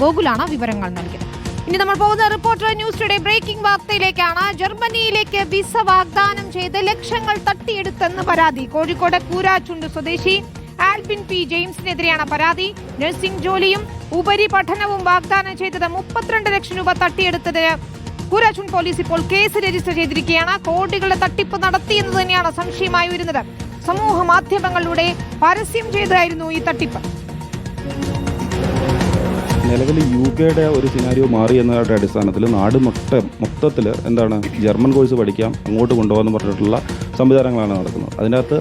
ഗോകുലാണ് വിവരങ്ങൾ നൽകിയത്. ഇനി നമ്മൾ പോകുന്ന റിപ്പോർട്ടർ ന്യൂസ് ടുഡേ ബ്രേക്കിംഗ് വാർത്തയിലേക്കാണ്. ജർമ്മനിയിലേക്ക് വിസ വാഗ്ദാനം ചെയ്ത് ലക്ഷങ്ങൾ തട്ടിയെടുത്തെന്ന് പരാതി. കോഴിക്കോട് കൂരാച്ചുണ്ട് സ്വദേശി ആൽബിൻ പി ജെയിംസിനെതിരെയാണ് പരാതി. നഴ്സിംഗ് ജോലിയും ഉപരിപഠനവും വാഗ്ദാനം ചെയ്തത് മുപ്പത്തിരണ്ട് ലക്ഷം രൂപ തട്ടിയെടുത്തത് കൂരാച്ചുൺ പോലീസ് ഇപ്പോൾ കേസ് രജിസ്റ്റർ ചെയ്തിരിക്കുകയാണ്. കോടികളുടെ തട്ടിപ്പ് നടത്തിയെന്ന് തന്നെയാണ് സംശയമായി വരുന്നത് സമൂഹ മാധ്യമങ്ങളിലൂടെ പരസ്യം ചെയ്തായിരുന്നു ഈ തട്ടിപ്പ്. നിലവിൽ യു കെയുടെ ഒരു സിനാരിയോ മാറി എന്നതിന്റെ അടിസ്ഥാനത്തിൽ നാട് മൊത്തം മൊത്തത്തിൽ എന്താണ് ജർമ്മൻ കോഴ്സ് പഠിക്കാം അങ്ങോട്ട് കൊണ്ടുപോകാമെന്ന് പറഞ്ഞിട്ടുള്ള സംവിധാനങ്ങളാണ് നടക്കുന്നത്. അതിനകത്ത്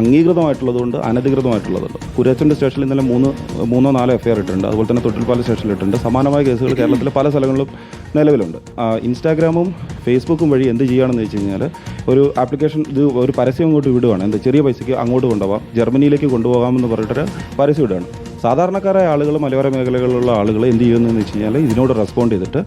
അംഗീകൃതമായിട്ടുള്ളതുകൊണ്ട് അനധികൃതമായിട്ടുള്ളതുണ്ട്. കുരച്ചന്റെ സ്റ്റേഷനിൽ ഇന്നലെ മൂന്ന് മൂന്നോ നാലോ എഫ് ഐ ആർ ഇട്ടിട്ടുണ്ട്. അതുപോലെ തന്നെ തൊട്ടിൽപ്പാല സ്റ്റേഷനിൽ ഇട്ടിട്ടുണ്ട്. സമാനമായ കേസുകൾ കേരളത്തിലെ പല സ്ഥലങ്ങളിലും നിലവിലുണ്ട്. ഇൻസ്റ്റാഗ്രാമും ഫേസ്ബുക്കും വഴി എന്ത് ചെയ്യുകയാണെന്ന് വെച്ച് കഴിഞ്ഞാൽ ഒരു ആപ്ലിക്കേഷൻ ഇത് ഒരു പരസ്യം അങ്ങോട്ട് വിടുകയാണ് എന്താ ചെറിയ പൈസയ്ക്ക് അങ്ങോട്ട് കൊണ്ടുപോകാം ജർമ്മനിയിലേക്ക് കൊണ്ടുപോകാമെന്ന് പറഞ്ഞിട്ടൊരു പരസ്യം വിടുകയാണ് സാധാരണക്കാരായ ആളുകൾ മലയോര മേഖലകളിലുള്ള ആളുകൾ എന്ത് ചെയ്യുന്നതെന്ന് വെച്ച് കഴിഞ്ഞാൽ ഇതിനോട് റെസ്പോണ്ട് ചെയ്തിട്ട്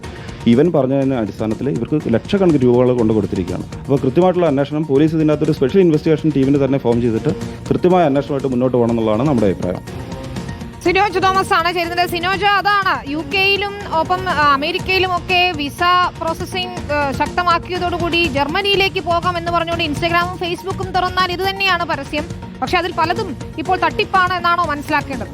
ഇവൻ പറഞ്ഞതിന്റെ അടിസ്ഥാനത്തിൽ ഇവർക്ക് ലക്ഷക്കണക്കിന് രൂപകൾ കൊണ്ട് കൊടുത്തിരിക്കുകയാണ്. അപ്പോൾ കൃത്യമായിട്ടുള്ള അന്വേഷണം പോലീസ് ഇതിനകത്തൊരു സ്പെഷ്യൽ ഇൻവെസ്റ്റിഗേഷൻ ടീമിനെ തന്നെ ഫോം ചെയ്തിട്ട് കൃത്യമായ അന്വേഷണമായിട്ട് മുന്നോട്ട് പോകണം എന്നുള്ളതാണ് നമ്മുടെ അഭിപ്രായം. സിനോജ് തോമസ് ആണ് ചേരുന്നത്. സിനോജ് അതാണ് യു കെയിലും ഒപ്പം അമേരിക്കയിലും ഒക്കെ വിസ പ്രോസസ്സിംഗ് ശക്തമാക്കിയതോടുകൂടി ജർമ്മനിയിലേക്ക് പോകാം എന്ന് പറഞ്ഞുകൊണ്ട് ഇൻസ്റ്റഗ്രാമും ഫേസ്ബുക്കും തുറന്നാൽ ഇത് തന്നെയാണ് പരസ്യം. പക്ഷെ അതിൽ പലതും ഇപ്പോൾ തട്ടിപ്പാണ് എന്നാണോ മനസ്സിലാക്കേണ്ടത്.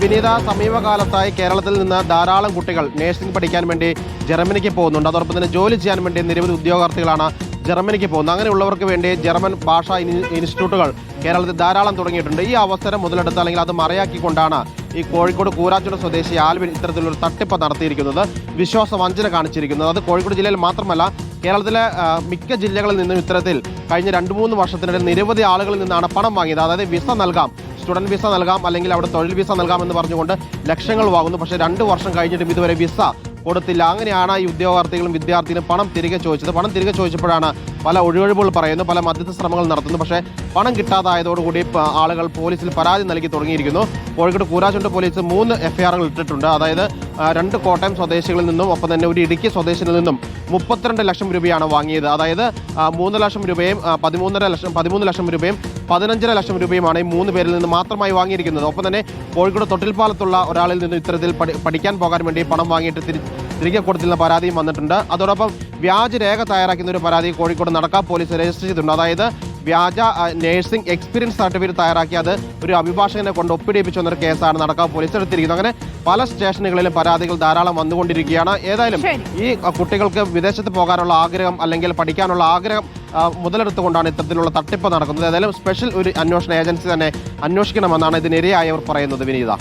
വിനീത സമീപകാലത്തായി കേരളത്തിൽ നിന്ന് ധാരാളം കുട്ടികൾ നഴ്സിംഗ് പഠിക്കാൻ വേണ്ടി ജർമ്മനിക്ക് പോകുന്നുണ്ട്. അതോടൊപ്പം തന്നെ ജോലി ചെയ്യാൻ വേണ്ടി നിരവധി ഉദ്യോഗാർത്ഥികളാണ് ജർമ്മനിക്ക് പോകുന്നത് അങ്ങനെയുള്ളവർക്ക് വേണ്ടി ജർമ്മൻ ഭാഷാ ഇൻസ്റ്റിറ്റ്യൂട്ടുകൾ കേരളത്തിൽ ധാരാളം തുടങ്ങിയിട്ടുണ്ട്. ഈ അവസരം മുതലെടുത്ത് അല്ലെങ്കിൽ അത് മറയാക്കിക്കൊണ്ടാണ് ഈ കോഴിക്കോട് കൂരാച്ചുട സ്വദേശി ആൽവിൻ ഇത്തരത്തിലൊരു തട്ടിപ്പ് നടത്തിയിരിക്കുന്നത്. വിശ്വാസ വഞ്ചന കാണിച്ചിരിക്കുന്നത്. അത് കോഴിക്കോട് ജില്ലയിൽ മാത്രമല്ല കേരളത്തിലെ മിക്ക ജില്ലകളിൽ നിന്നും ഇത്തരത്തിൽ കഴിഞ്ഞ രണ്ട് മൂന്ന് വർഷത്തിനിടയിൽ നിരവധി ആളുകളിൽ നിന്നാണ് പണം വാങ്ങിയത്. അതായത് വിസ നൽകാം സ്റ്റുഡന്റ് വിസ നൽകാം അല്ലെങ്കിൽ അവിടെ തൊഴിൽ വിസ നൽകാം എന്ന് പറഞ്ഞുകൊണ്ട് ലക്ഷങ്ങൾ വാങ്ങുന്നു. പക്ഷേ രണ്ട് വർഷം കഴിഞ്ഞിട്ടും ഇതുവരെ വിസ കൊടുത്തില്ല. അങ്ങനെയാണ് ഈ ഉദ്യോഗാർത്ഥികളും വിദ്യാർത്ഥികളും പണം തിരികെ ചോദിച്ചത്. പണം തിരികെ ചോദിച്ചപ്പോഴാണ് പല ഒഴിവൊഴിവുകൾ പറയുന്നു പല മധ്യസ്ഥ ശ്രമങ്ങൾ നടത്തുന്നു. പക്ഷേ പണം കിട്ടാതായതോടുകൂടി ആളുകൾ പോലീസിൽ പരാതി നൽകി തുടങ്ങിയിരിക്കുന്നു. കോഴിക്കോട് കൂരാച്ചുണ്ട് പോലീസ് മൂന്ന് എഫ്ഐആറുകൾ ഇട്ടിട്ടുണ്ട്. അതായത് രണ്ട് കോട്ടയം സ്വദേശികളിൽ നിന്നും ഒപ്പം തന്നെ ഒരു ഇടുക്കി സ്വദേശിയിൽ നിന്നും മുപ്പത്തിരണ്ട് ലക്ഷം രൂപയാണ് വാങ്ങിയത്. അതായത് മൂന്ന് ലക്ഷം രൂപയും പതിമൂന്നര ലക്ഷം പതിമൂന്ന് ലക്ഷം രൂപയും പതിനഞ്ചര ലക്ഷം രൂപയുമാണ് ഈ മൂന്ന് പേരിൽ നിന്ന് മാത്രമായി വാങ്ങിയിരിക്കുന്നത്. ഒപ്പം തന്നെ കോഴിക്കോട് തൊട്ടിൽപ്പാലത്തുള്ള ഒരാളിൽ നിന്ന് ഇത്തരത്തിൽ പഠിക്കാൻ പോകാൻ വേണ്ടി പണം വാങ്ങിയിട്ട് തിരി തിരികെ കൊടുത്തിരുന്ന പരാതിയും വന്നിട്ടുണ്ട്. അതോടൊപ്പം വ്യാജ രേഖ തയ്യാറാക്കുന്ന ഒരു പരാതി കോഴിക്കോട് നടക്കാ പോലീസ് രജിസ്റ്റർ ചെയ്തിട്ടുണ്ട്. അതായത് വ്യാജ നേഴ്സിംഗ് എക്സ്പീരിയൻസ് സർട്ടിഫിക്കറ്റ് തയ്യാറാക്കി അത് ഒരു അഭിഭാഷകനെ കൊണ്ട് ഒപ്പിടിപ്പിച്ചു എന്നൊരു കേസാണ് നടക്കാവ് പോലീസ് എടുത്തിരിക്കുന്നത്. അങ്ങനെ പല സ്റ്റേഷനുകളിലും പരാതികൾ ധാരാളം വന്നുകൊണ്ടിരിക്കുകയാണ്. ഏതായാലും ഈ കുട്ടികൾക്ക് വിദേശത്ത് പോകാനുള്ള ആഗ്രഹം അല്ലെങ്കിൽ പഠിക്കാനുള്ള ആഗ്രഹം മുതലെടുത്തുകൊണ്ടാണ് ഇത്തരത്തിലുള്ള തട്ടിപ്പ് നടക്കുന്നത്. ഏതായാലും സ്പെഷ്യൽ ഒരു അന്വേഷണ ഏജൻസി തന്നെ അന്വേഷിക്കണമെന്നാണ് ഇതിനിരയായവർ പറയുന്നത് വിനീത.